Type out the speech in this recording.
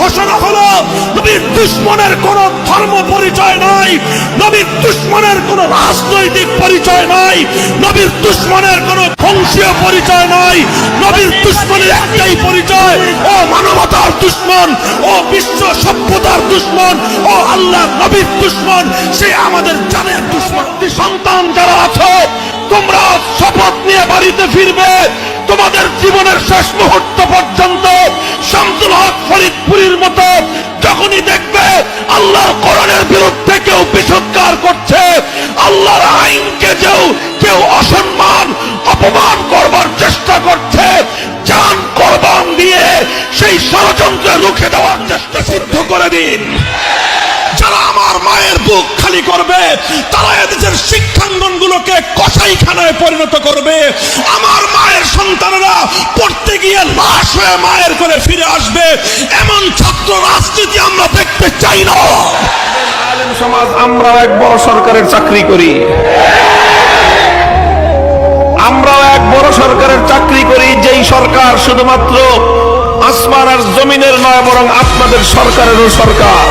ঘোষণা হলো, নবীর দুশ্মনের কোনো ধর্ম পরিচয় নাই, নবীর দুশ্মনের কোনো রাজনৈতিক পরিচয় নাই, নবীর দুশ্মনের কোনো বংশীয় পরিচয় নাই, নবীর দুশ্মনের একটাই পরিচয়, ও মানবতার দুশ্মন, ও বিশ্ব সভ্যতার দুশ্মন, ও আল্লাহ নবীর দুশ্মন, সে আমাদের জানের দুশ্মন। সন্তান যারা আছো, তোমরা শপথ নিয়ে বাড়িতে ফিরবে, তোমাদের জীবনের শেষ মুহূর্ত পর্যন্ত ফরিদপুরীর মতো যখনই দেখবে আল্লাহর কোরআনের বিরুদ্ধে কেউ বিসৎকার করছে, আল্লাহর আইনকে কেউ কেউ অসম্মান, অপমান করবার চেষ্টা করছে, জান কোরবান দিয়ে সেই ষড়যন্ত্র রুখে দেওয়ার চেষ্টা সিদ্ধ করে দিন। যারা আমার মায়ের বুক খালি করবে, তারা এদেশের শিক্ষাঙ্গনগুলোকে কসাইখানায় পরিণত করবে। লাশ হয়ে মায়ের করে ফিরে আসবে। এমন ছাত্র রাজনীতি আমরা দেখতে চাই না। সমাজ আমরা এক বড় সরকারের চাকরি করি। আমরা এক বড় সরকারের চাকরি করি, যেই সরকার শুধুমাত্র আসমান আর জমিনের নয়, বরং আপনাদের সরকারেরও সরকার।